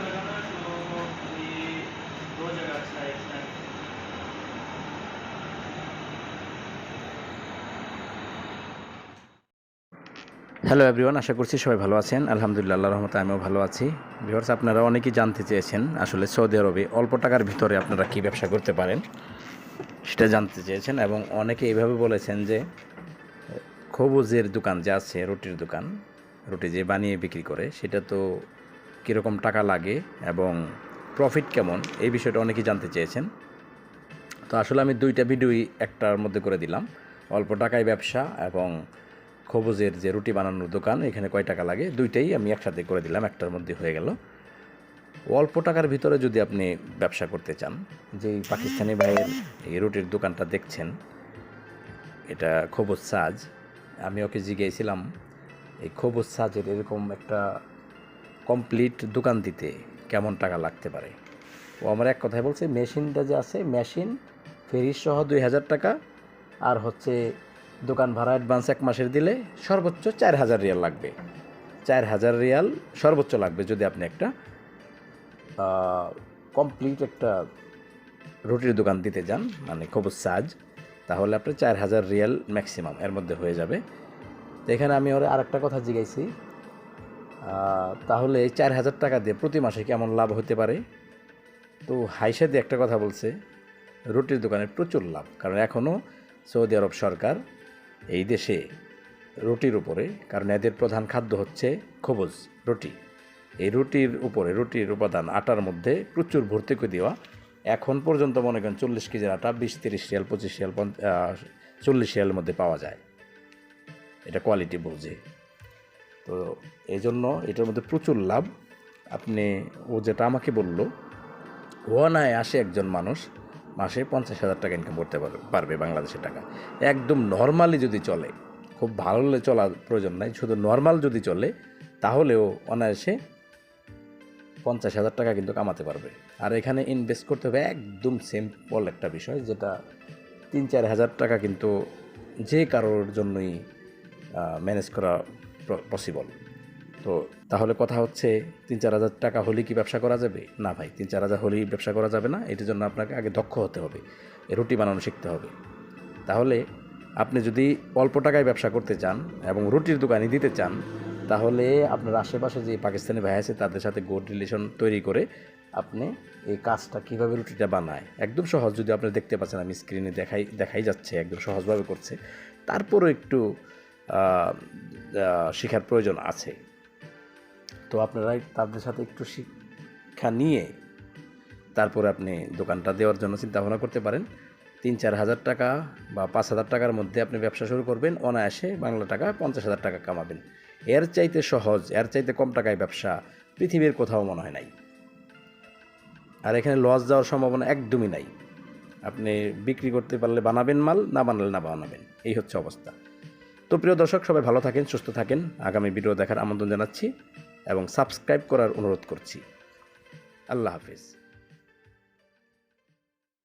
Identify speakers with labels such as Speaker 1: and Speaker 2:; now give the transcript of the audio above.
Speaker 1: तो ये दो जगह अच्छा है इसमें হ্যালো এভরিওয়ান আশা করছি সবাই ভালো আছেন। আলহামদুলিল্লাহ আল্লাহ রহমতে আমিও ভালো আছি। ভিওর্স আপনারা অনেকেই জানতে চেয়েছেন আসলে সৌদি আরবে অল্প টাকার ভিতরে আপনারা কি ব্যবসা করতে পারেন, সেটা জানতে চেয়েছেন এবং অনেকে এইভাবে বলেছেন যে খবুজের দোকান যে আছে, রুটির দোকান, রুটি যে বানিয়ে বিক্রি করে, সেটা তো কীরকম টাকা লাগে এবং প্রফিট কেমন, এই বিষয়টা অনেকেই জানতে চেয়েছেন। তো আসলে আমি দুইটা ভিডিওই একটার মধ্যে করে দিলাম। অল্প টাকায় ব্যবসা এবং খবুজের যে রুটি বানানোর দোকান, এখানে কয় টাকা লাগে, দুইটাই আমি একসাথে করে দিলাম, একটার মধ্যে হয়ে গেল। অল্প টাকার ভিতরে যদি আপনি ব্যবসা করতে চান, যেই পাকিস্তানি ভাইয়ের এই রুটির দোকানটা দেখছেন, এটা খবুজ সাজ। আমি ওকে জিজ্ঞেসছিলাম এই খবুজ সাজের এরকম একটা কমপ্লিট দোকান দিতে কেমন টাকা লাগতে পারে? ও আমার এক কথায় বলছে মেশিনটা যে আছে মেশিন ফেরিস সহ দুই হাজার টাকা আর হচ্ছে দোকান ভাড়া অ্যাডভান্স এক মাসের দিলে সর্বোচ্চ চার হাজার রিয়াল লাগবে। চার হাজার রিয়াল সর্বোচ্চ লাগবে যদি আপনি একটা কমপ্লিট একটা রুটির দোকান দিতে যান মানে খবর সাজ তাহলে আপনি চার হাজার রিয়াল ম্যাক্সিমাম এর মধ্যে হয়ে যাবে। তো এখানে আমি ওর আরেকটা কথা আহ, তাহলে চার হাজার টাকা দিয়ে প্রতি মাসে কেমন লাভ হতে পারে? তো হাইসা দিয়ে একটা কথা বলছে, রুটির দোকানে প্রচুর লাভ, কারণ এখনও সৌদি আরব সরকার এই দেশে রুটির উপরে, কারণ এদের প্রধান খাদ্য হচ্ছে খবজ, রুটি। এই রুটির উপরে, রুটির উপাদান আটার মধ্যে প্রচুর ভর্তি করে দেওয়া, এখন পর্যন্ত মনে করেন চল্লিশ কেজির আটা বিশ, তিরিশ রিয়াল, পঁচিশ রিয়াল চল্লিশ রিয়ালের মধ্যে পাওয়া যায়। এটা কোয়ালিটি বুঝে তো এই জন্য এটার মধ্যে প্রচুর লাভ। আপনি, ও যেটা আমাকে বলল ওয়ানায় আসে একজন মানুষ, মাসে পঞ্চাশ হাজার টাকা ইনকাম করতে পারবে পারবে বাংলাদেশের টাকা। একদম নর্মালি যদি চলে, খুব ভালো চলার প্রয়োজন নাই, শুধু নর্মাল যদি চলে তাহলেও অনায়াসে পঞ্চাশ হাজার টাকা কিন্তু কামাতে পারবে। আর এখানে ইনভেস্ট করতে হবে একদম সিম্পল একটা বিষয়, যেটা তিন চার হাজার টাকা কিন্তু যে কারোর জন্যই ম্যানেজ করা পসিবল তো তাহলে কথা হচ্ছে, তিন চার হাজার টাকা হলে কি ব্যবসা করা যাবে? না ভাই, তিন চার হাজার হলেই ব্যবসা করা যাবে না। এটির জন্য আপনাকে আগে দক্ষ হতে হবে রুটি বানানো শিখতে হবে। তাহলে আপনি যদি অল্প টাকায় ব্যবসা করতে চান এবং রুটির দোকানে দিতে চান, তাহলে আপনার আশেপাশে যে পাকিস্তানি ভাই আছে, তাদের সাথে গুড রিলেশন তৈরি করে আপনি এই কাজটা কীভাবে রুটিটা বানায়। একদম সহজ, যদি আপনি দেখতে পাচ্ছেন, আমি স্ক্রিনে দেখাই দেখাই যাচ্ছে, একদম সহজভাবে করছে। তারপরও একটু শেখার প্রয়োজন আছে। তো আপনারা তাদের সাথে একটু শিক্ষা নিয়ে তারপরে আপনি দোকানটা দেওয়ার জন্য চিন্তা ভাবনা করতে পারেন। তিন চার হাজার টাকা বা পাঁচ হাজার টাকার মধ্যে আপনি ব্যবসা শুরু করবেন, অনায়াসে বাংলা টাকা পঞ্চাশ হাজার টাকা কামাবেন। এর চাইতে সহজ, এর চাইতে কম টাকায় ব্যবসা পৃথিবীর কোথাও মনে হয় নাই। আর এখানে লস যাওয়ার সম্ভাবনা একদমই নাই। আপনি বিক্রি করতে পারলে বানাবেন মাল, না বানালে না বানাবেন। এই হচ্ছে অবস্থা। তো প্রিয় দর্শক, সবাই ভালো থাকেন, সুস্থ থাকেন। আগামী ভিডিও দেখার আমন্ত্রণ জানাচ্ছি এবং সাবস্ক্রাইব করার অনুরোধ করছি। আল্লাহ হাফিজ।